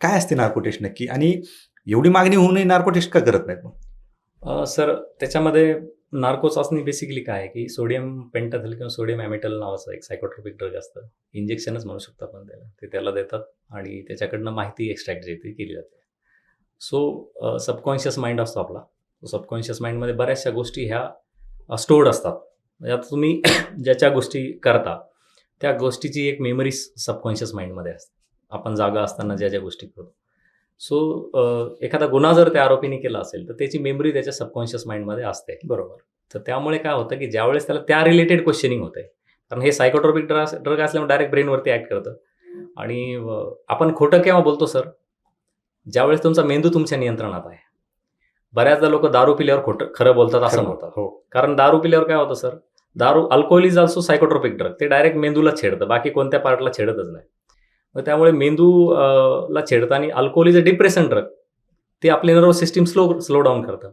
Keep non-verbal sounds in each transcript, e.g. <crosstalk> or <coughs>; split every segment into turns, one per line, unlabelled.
काय असते narco taste नक्की? आणि एवढी मागणी होऊनही नार्को टेस्ट का करत नाहीत मग?
सर त्याच्यामध्ये नार्को चाचणी बेसिकली काय आहे की सोडियम पेंटाथल किंवा सोडियम ॲमेटल नावाचं एक सायकोट्रोपिक ड्रग असतं. इंजेक्शनच म्हणू शकतो आपण त्याला. ते त्याला देतात आणि त्याच्याकडनं माहिती एक्स्ट्रॅक्ट जे ती केली जाते. सो सबकॉन्शियस माइंड असतो आपला. सबकॉन्शियस माइंडमध्ये बऱ्याचशा गोष्टी ह्या स्टोर्ड असतात. म्हणजे आता तुम्ही <coughs> ज्याच्या गोष्टी करता त्या गोष्टीची एक मेमरी सबकॉन्शियस माइंडमध्ये असते. आपण जागा असताना ज्या ज्या गोष्टी करतो. सो एखादा गुन्हा जर त्या आरोपीने केला असेल तर त्याची मेमरी त्याच्या सबकॉन्शियस माइंडमध्ये असते.
बरोबर.
तर त्यामुळे काय होतं की ज्यावेळेस त्याला त्या रिलेटेड क्वेश्चनिंग होते कारण हे सायकोट्रोपिक ड्रग ड्रग असल्यामुळे डायरेक्ट ब्रेनवरती ॲक्ट करतं. आणि आपण खोटं केव्हा बोलतो सर ज्यावेळेस तुमचा मेंदू तुमच्या नियंत्रणात आहे. बऱ्याचदा लोक दारू पिल्यावर खोटं खरं बोलतात असं म्हणतात.
हो.
कारण दारू पिल्यावर काय होतं सर दारू alcohol is also psychotropic drug ते डायरेक्ट मेंदूला छेडतं. बाकी कोणत्या पार्टला छेडतच नाही. मग त्यामुळे मेंदू अ, ला छेडताना alcohol is a depression drug ते आपले nerve system slow slow down करतं.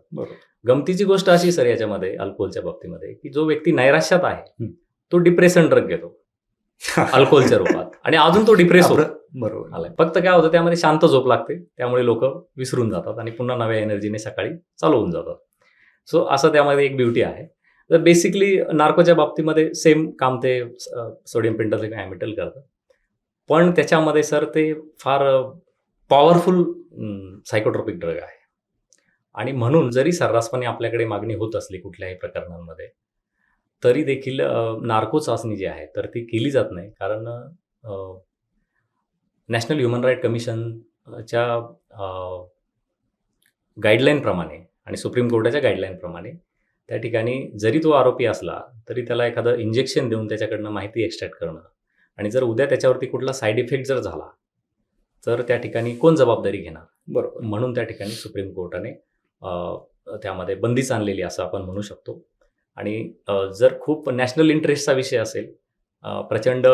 गमतीची गोष्ट अशी सर याच्यामध्ये अल्कोहोलच्या बाबतीमध्ये की जो व्यक्ती नैराश्यात आहे. तो डिप्रेशन ड्रग घेतो. अल्कोहोलच्या रूपात. आणि अजून तो डिप्रेस होतो. <laughs>
बरोबर.
आलाय. फक्त काय होतं त्यामध्ये शांत झोप लागते. त्यामुळे लोक विसरून जातात आणि पुन्हा नव्या एनर्जीने सकाळी चालू होऊन जातात. सो असं त्यामध्ये एक ब्युटी आहे. तर बेसिकली नार्कोच्या बाबतीमध्ये सेम काम ते सोडियम पेंटल ॲमिटल करतं पण त्याच्यामध्ये सर ते फार पॉवरफुल सायकोट्रोपिक ड्रग आहे. आणि म्हणून जरी सर्रासपणे आपल्याकडे मागणी होत असली कुठल्याही प्रकरणांमध्ये तरी देखील नार्को चाचणी जी आहे तर ती केली जात नाही. कारण नॅशनल ह्युमन राईट कमिशनच्या गाईडलाईनप्रमाणे आणि सुप्रीम कोर्टाच्या गाईडलाईनप्रमाणे त्या ठिकाणी जरी तो आरोपी असला तरी त्याला एखादं इंजेक्शन देऊन त्याच्याकडनं माहिती एक्स्ट्रॅक्ट करणं आणि जर उद्या त्याच्यावरती कुठला साईड इफेक्ट जर झाला तर त्या ठिकाणी कोण जबाबदारी घेणार?
बरोबर.
म्हणून त्या ठिकाणी सुप्रीम कोर्टाने त्यामध्ये बंदीच आणलेली असं आपण म्हणू शकतो. आणि जर खूप नॅशनल इंटरेस्टचा विषय असेल प्रचंड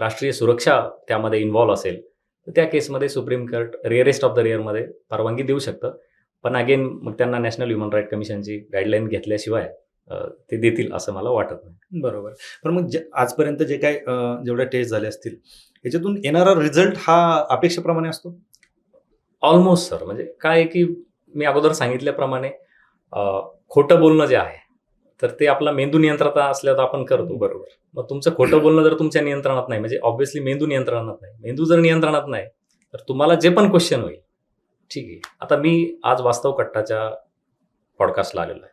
राष्ट्रीय सुरक्षा त्यामध्ये इन्व्हॉल्व असेल तर त्या केसमध्ये supreme court rarest of the रेअरमध्ये परवानगी देऊ शकतं. पण अगेन मग त्यांना नॅशनल ह्युमन राईट कमिशनची गाईडलाईन घेतल्याशिवाय ते देतील असं मला वाटत नाही.
बरोबर. पण मग जे आजपर्यंत जे काय जेवढ्या टेस्ट झाले असतील याच्यातून येणारा रिझल्ट हा अपेक्षेप्रमाणे असतो?
ऑलमोस्ट सर म्हणजे काय आहे की मी अगोदर सांगितल्याप्रमाणे खोटं बोलणं जे आहे तर ते आपला मेंदू नियंत्रणात असल्यावर आपण करतो.
बरोबर.
मग तुमचं खोटं बोलणं जर तुमच्या नियंत्रणात नाही म्हणजे ऑब्व्हियसली मेंदू नियंत्रणात नाही. मेंदू जर नियंत्रणात नाही तर तुम्हाला जे पण क्वेश्चन होईल ठीक आहे. आता मी आज वास्तव कट्टाच्या पॉडकास्टला आलेलो आहे.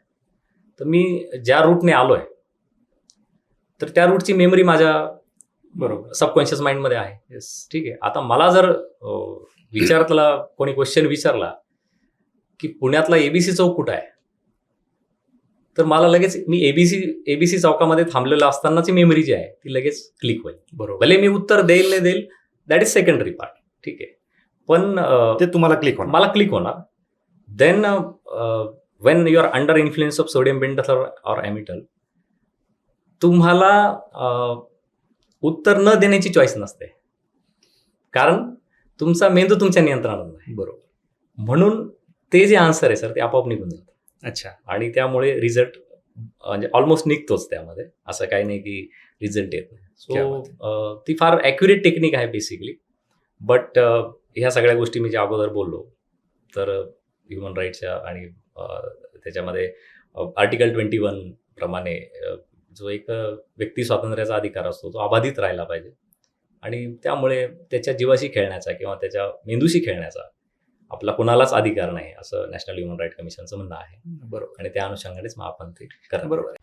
तर मी ज्या रूटने आलो आहे तर त्या रूटची मेमरी माझ्या
बरोबर.
सबकॉन्शियस माइंडमध्ये आहे. येस ठीक आहे. आता मला जर विचारतला कोणी क्वेश्चन विचारला की पुण्यातला एबीसी चौक कुठं आहे? तर मला लगेच मी एबीसी एबीसी चौकामध्ये थांबलेलं असतानाची मेमरी जी आहे ती लगेच क्लिक होईल.
बरोबर.
भले मी उत्तर देईल नाही देईल दॅट इज सेकंडरी पार्ट ठीक आहे. पण
ते तुम्हाला क्लिक होणार.
मला क्लिक होणार. Then when you are under influence of sodium pentothal or amytal तुम्हाला उत्तर न देण्याची चॉईस नसते. कारण तुमचा मेंदू तुमच्या नियंत्रणात नाही
बरोबर.
म्हणून ते जे आन्सर आहे सर ते आपोआप निघून जातं.
अच्छा.
आणि त्यामुळे रिझल्ट म्हणजे ऑलमोस्ट निघतोच त्यामध्ये. असं काही नाही की रिझल्ट येत नाही. सो ती फार ॲक्युरेट टेक्निक आहे बेसिकली बट ह्या सगळ्या गोष्टी मी ज्या अगोदर बोललो तर ह्युमन राईटच्या आणि त्याच्यामध्ये आर्टिकल ट्वेंटी वन प्रमाणे जो एक व्यक्ती स्वातंत्र्याचा अधिकार असतो तो अबाधित राहिला पाहिजे. आणि त्यामुळे त्याच्या जीवाशी खेळण्याचा किंवा त्याच्या मेंदूशी खेळण्याचा आपला कुणालाच अधिकार नाही असं नॅशनल ह्युमन राईट कमिशनचं म्हणणं आहे.
बरोबर.
आणि त्या अनुषंगानेच मग आपण ते करत
बरोबर.